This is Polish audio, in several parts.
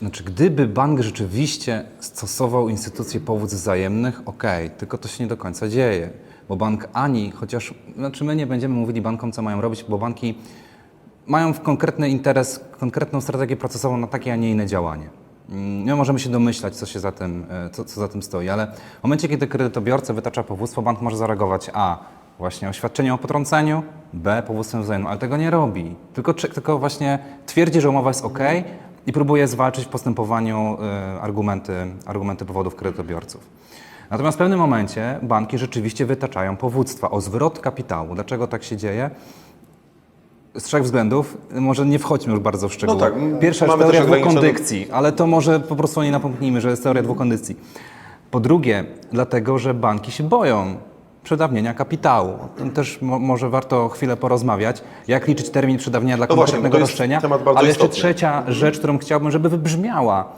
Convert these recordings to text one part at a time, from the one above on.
Znaczy, gdyby bank rzeczywiście stosował instytucję powództw wzajemnych, okej, tylko to się nie do końca dzieje. Bo bank ani, chociaż, znaczy my nie będziemy mówili bankom, co mają robić, bo banki mają w konkretny interes, konkretną strategię procesową na takie, a nie inne działanie. Mm, My możemy się domyślać, co, się za tym, e, co, co za tym stoi, ale w momencie, kiedy kredytobiorca wytacza powództwo, bank może zareagować a. właśnie oświadczeniem o potrąceniu, b. powództwem wzajemnym, ale tego nie robi. Tylko, tylko właśnie twierdzi, że umowa jest ok i próbuje zwalczyć w postępowaniu e, argumenty, argumenty powodów kredytobiorców. Natomiast w pewnym momencie banki rzeczywiście wytaczają powództwa o zwrot kapitału. Dlaczego tak się dzieje? Z trzech względów, może nie wchodźmy już bardzo w szczegóły. No tak, Pierwsza jest teoria dwóch ograniczone- kondycji, ale to może po prostu nie napomknijmy, że jest teoria dwóch kondycji. Po drugie, dlatego, że banki się boją przedawnienia kapitału. O tym też mo może warto chwilę porozmawiać, jak liczyć termin przedawnienia dla No właśnie, konkretnego jest roszczenia. Ale jeszcze istotny. trzecia rzecz, którą chciałbym, żeby wybrzmiała,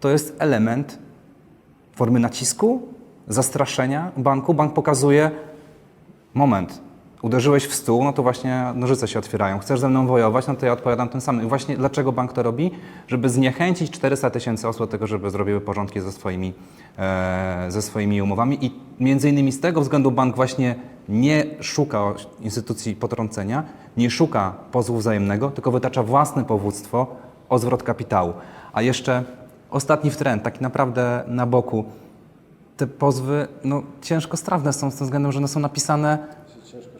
to jest element formy nacisku, zastraszenia banku. Bank pokazuje, moment, uderzyłeś w stół, no to właśnie nożyce się otwierają. Chcesz ze mną wojować, no to ja odpowiadam tym samym. I właśnie dlaczego bank to robi? Żeby zniechęcić 400 tysięcy osób do tego, żeby zrobiły porządki ze swoimi, e, ze swoimi umowami. I między innymi z tego względu bank właśnie nie szuka instytucji potrącenia, nie szuka pozwu wzajemnego, tylko wytacza własne powództwo o zwrot kapitału. A jeszcze ostatni trend, taki naprawdę na boku te pozwy no, ciężko strawne są z tym względem, że one są napisane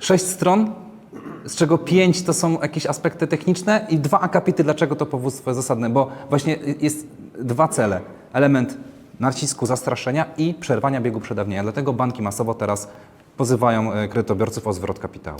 sześć stron, z czego pięć to są jakieś aspekty techniczne i dwa akapity, dlaczego to powództwo jest zasadne, bo właśnie jest dwa cele. Element nacisku, zastraszenia i przerwania biegu przedawnienia. Dlatego banki masowo teraz pozywają e, kredytobiorców o zwrot kapitału.